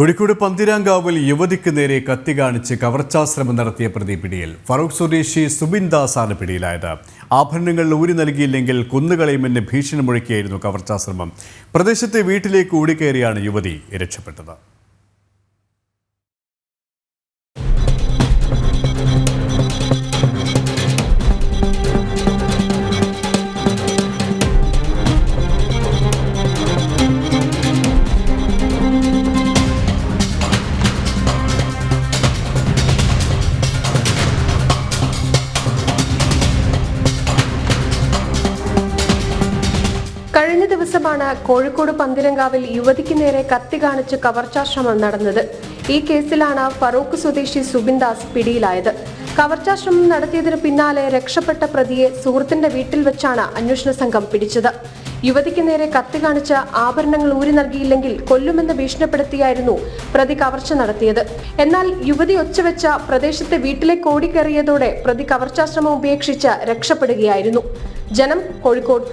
കോഴിക്കോട് പന്തിരാങ്കാവിൽ യുവതിക്ക് നേരെ കത്തി കാണിച്ച് കവർച്ചാശ്രമം നടത്തിയ പ്രതി പിടിയിൽ. ഫറൂഖ് സ്വദേശി സുബിൻ ദാസാണ് പിടിയിലായത്. ആഭരണങ്ങൾ ഊരി നൽകിയില്ലെങ്കിൽ കുന്നുകളയുമെന്ന് ഭീഷണി മുഴക്കിയായിരുന്നു കവർച്ചാശ്രമം. പ്രദേശത്തെ വീട്ടിലേക്ക് ഓടിക്കേറിയാണ് യുവതി രക്ഷപ്പെട്ടത്. കഴിഞ്ഞ ദിവസമാണ് കോഴിക്കോട് പന്തിരങ്കാവിൽ യുവതിക്ക് നേരെ കത്തി കാണിച്ച് കവർച്ചാശ്രമം നടന്നത്. ഈ കേസിലാണ് ഫറൂഖ് സ്വദേശി സുബിൻദാസ് പിടിയിലായത്. കവർച്ചാശ്രമം നടത്തിയതിനു പിന്നാലെ രക്ഷപ്പെട്ട പ്രതിയെ സുഹൃത്തിന്റെ വീട്ടിൽ വെച്ചാണ് അന്വേഷണ സംഘം പിടിച്ചത്. യുവതിക്ക് നേരെ കത്തി കാണിച്ച് ആഭരണങ്ങൾ ഊരി നൽകിയില്ലെങ്കിൽ കൊല്ലുമെന്ന് ഭീഷണിപ്പെടുത്തിയായിരുന്നു പ്രതി കവർച്ച നടത്തിയത്. എന്നാൽ യുവതി ഒച്ചവെച്ച പ്രദേശത്തെ വീട്ടിലേക്ക് ഓടിക്കേറിയതോടെ പ്രതി കവർച്ചാശ്രമം ഉപേക്ഷിച്ച് രക്ഷപ്പെടുകയായിരുന്നു. ജനം കോഴിക്കോട്